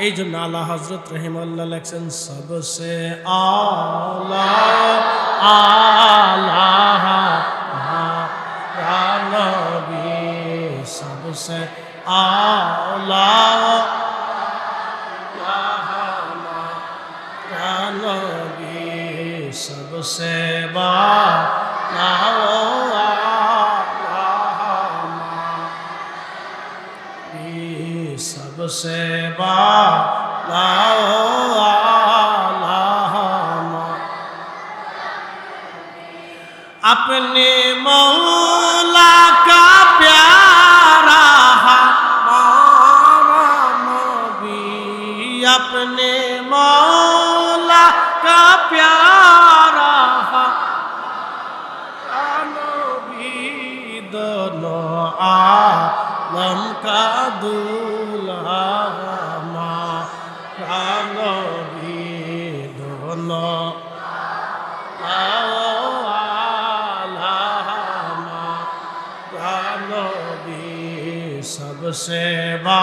এই জন্য আল্লাহ হজরত রহিমাল্লাহ লেখছেন সবসে আলা আল্লাহ নবী সবসে আলা নবী সবসে বা सबसे अपने मौला का प्यारा हमारा नबी अपने मौला का प्यारा नबी दोनों आलम লঙ্কা দুলহামা ধন সবসে বা